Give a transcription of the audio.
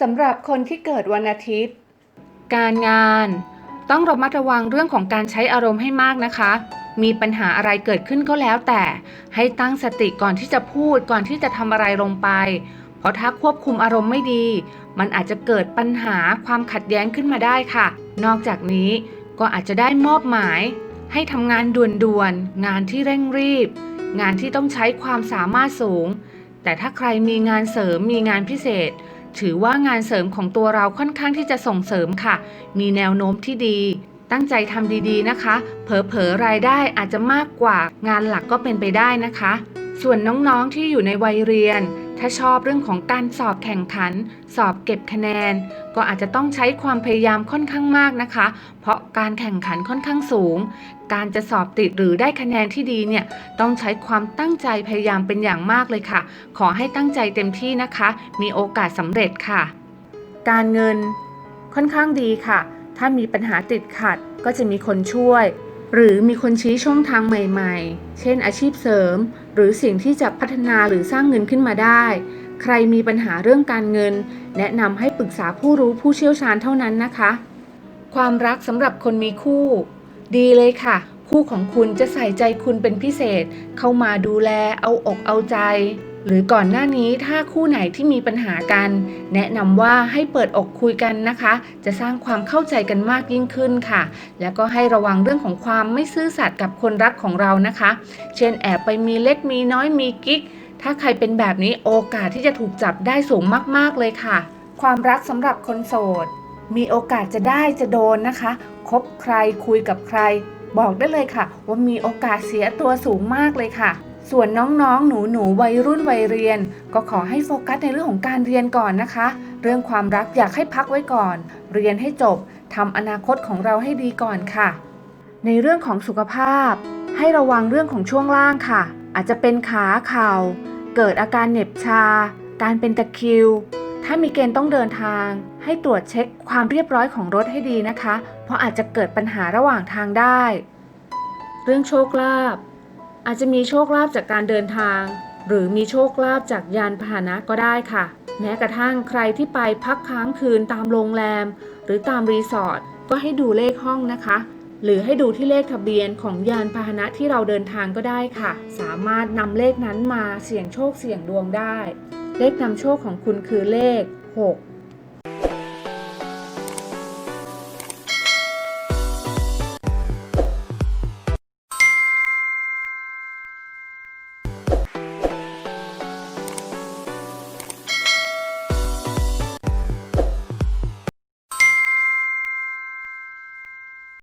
สำหรับคนที่เกิดวันอาทิตย์ การงาน ต้องระมัดระวังเรื่องของการใช้อารมณ์ให้มากนะคะ มีปัญหาอะไรเกิดขึ้นก็แล้วแต่ ให้ตั้งสติก่อนที่จะพูดก่อนที่จะทำอะไรลงไป เพราะถ้าควบคุมอารมณ์ไม่ดี มันอาจจะเกิดปัญหาความขัดแย้งขึ้นมาได้ค่ะ นอกจากนี้ก็อาจจะได้มอบหมาย ให้ทำงานด่วนๆงานที่เร่งรีบ งานที่ต้องใช้ความสามารถสูง แต่ถ้าใครมีงานเสริมมีงานพิเศษ ถือว่างานเสริมของตัวเราค่อนข้างที่จะส่งเสริมค่ะ มีแนวโน้มที่ดี ตั้งใจทำดีๆนะคะ เผลอๆรายได้อาจจะมากกว่างานหลักก็เป็นไปได้นะคะ ส่วนน้องๆที่อยู่ในวัยเรียน ถ้าชอบเรื่องของการสอบแข่งขัน สอบเก็บคะแนน ก็อาจจะต้องใช้ความพยายามค่อนข้างมากนะคะ เพราะการแข่งขันค่อนข้างสูง การจะสอบติดหรือได้คะแนนที่ดีเนี่ยต้องใช้ความตั้งใจพยายามเป็นอย่างมากเลยค่ะ ขอให้ตั้งใจเต็มที่นะคะ มีโอกาสสำเร็จค่ะ การเงินค่อนข้างดีค่ะ ถ้ามีปัญหาติดขัดก็จะมีคนช่วย หรือมีคนชี้ช่องทางใหม่ๆ เช่นอาชีพเสริม หรือสิ่งที่จะพัฒนาหรือสร้างเงินขึ้นมาได้ ใครมีปัญหาเรื่องการเงิน แนะนำให้ปรึกษาผู้รู้ผู้เชี่ยวชาญเท่านั้นนะคะ ความรักสำหรับคนมีคู่ ดีเลยค่ะ คู่ของคุณจะใส่ใจคุณเป็นพิเศษ เข้ามาดูแลเอาอกเอาใจ หรือก่อนหน้านี้ถ้าคู่ไหนที่มีปัญหากัน แนะนำว่าให้เปิดอกคุยกันนะคะ จะสร้างความเข้าใจกันมากยิ่งขึ้นค่ะ แล้วก็ให้ระวังเรื่องของความไม่ซื่อสัตย์กับคนรักของเรานะคะ เช่นแอบไปมีเล็กมีน้อยมีกิ๊ก ถ้าใครเป็นแบบนี้โอกาสที่จะถูกจับได้สูงมากๆเลยค่ะ ความรักสำหรับคนโสด มีโอกาสจะได้จะโดนนะคะคบใครคุยกับใคร บอกได้เลยค่ะ ว่ามีโอกาสเสียตัวสูงมากเลยค่ะ ส่วนน้องๆหนูหนูๆ วัยรุ่นวัยเรียน ก็ขอให้โฟกัสในเรื่องของการเรียนก่อนนะคะ เรื่องความรักอยากให้พักไว้ก่อน เรียนให้จบทำอนาคตของเราให้ดีก่อนค่ะ ในเรื่องของสุขภาพ ให้ระวังเรื่องของช่วงล่างค่ะ อาจจะเป็นขาเข่า เกิดอาการเหน็บชา การเป็นตะคริว ถ้ามีเกณฑ์ต้องเดินทาง ให้ตรวจเช็คความเรียบร้อยของรถให้ดีนะคะ เพราะอาจจะเกิดปัญหาระหว่างทางได้ เรื่องโชคลาภ อาจจะมีโชคลาภจากการเดินทาง หรือมีโชคลาภจากยานพาหนะก็ได้ค่ะ แม้กระทั่งใครที่ไปพักค้างคืนตามโรงแรม หรือตามรีสอร์ทก็ให้ดูเลขห้องนะคะ หรือให้ดูที่เลขทะเบียนของยานพาหนะที่เราเดินทางก็ได้ค่ะ สามารถนำเลขนั้นมาเสี่ยงโชคเสี่ยงดวงได้ เลขนำโชคของคุณคือเลข 6